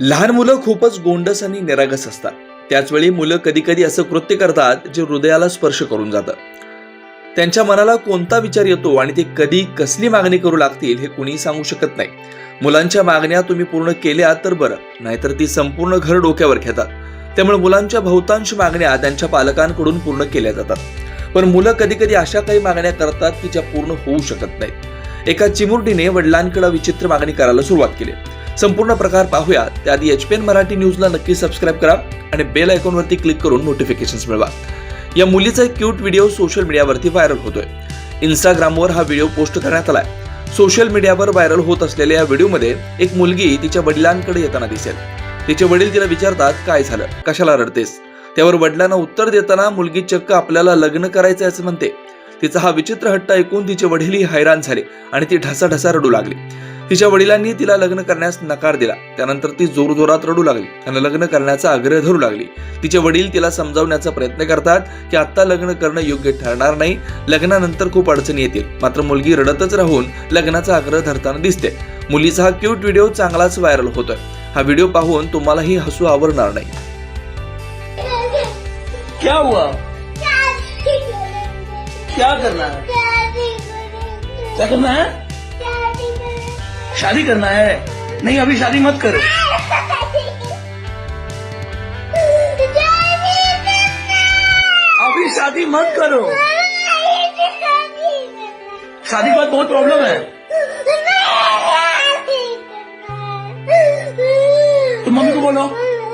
लहान मुलं खूपच गोंडस आणि निरागस असतात. त्याचवेळी मुलं कधी कधी असं कृत्य करतात जे हृदयाला स्पर्श करून जातं. त्यांच्या मनाला कोणता विचार येतो आणि ते कधी कसली मागणी करू लागतील हे कुणीही सांगू शकत नाही. मुलांच्या मागण्या तुम्ही पूर्ण केल्या तर बरं नाहीतर ती संपूर्ण घर डोक्यावर घेतात. त्यामुळे मुलांच्या बहुतांश मागण्या त्यांच्या पालकांकडून पूर्ण केल्या जातात. पण मुलं कधी कधी अशा काही मागण्या करतात की ज्या पूर्ण होऊ शकत नाहीत. एका चिमुरडीने वडिलांकडे विचित्र मागणी करायला सुरुवात केली. संपूर्ण प्रकार पाहूया. त्याआधी एच पी एन मराठी न्यूजला नक्की सबस्क्राईब करा आणि बेल आयकॉनवरती क्लिक करून नोटिफिकेशन मिळवा. या मुलीचा एक क्यूट व्हिडिओ सोशल मीडियावरती व्हायरल होतोय. इंस्टाग्रामवर हा व्हिडिओ पोस्ट करण्यात आलाय. सोशल मीडियावर व्हायरल होत असलेल्या या व्हिडिओमध्ये एक मुलगी तिच्या वडिलांकडे येताना दिसेल. तिचे वडील तिला विचारतात काय झालं? कशाला रडतेस? त्यावर वडिलांना उत्तर देताना मुलगी चक्क आपल्याला लग्न करायचं असं म्हणते. तिचा हा विचित्र हट्ट ऐकून तिचे वडीलही हैराण झाले आणि ती ढसाढसा रडू लागली. तिच्या वडिलांनी तिला लग्न करण्यास नकार दिला. त्यानंतर ती जोरजोरात रडू लागली आणि लग्न करण्याचा आग्रह धरू लागली. तिचे वडील तिला समजावण्याचा प्रयत्न करतात की आत्ता लग्न करणं योग्य ठरणार नाही. लग्नानंतर खूप अडचणी येतील. मात्र मुलगी रडतच राहून लग्नाचा आग्रह धरताना दिसते. मुलीचा हा क्यूट व्हिडिओ चांगलाच व्हायरल होतोय. हा व्हिडिओ पाहून तुम्हालाही हसू आवरणार नाही. क्या हुआ? क्या करना है? क्या करना है? शादी करना है। नहीं अभी शादी मत करो। अभी शादी मत करो। शादी के बाद बहुत प्रॉब्लम है। तुम मम्मी को बोलो।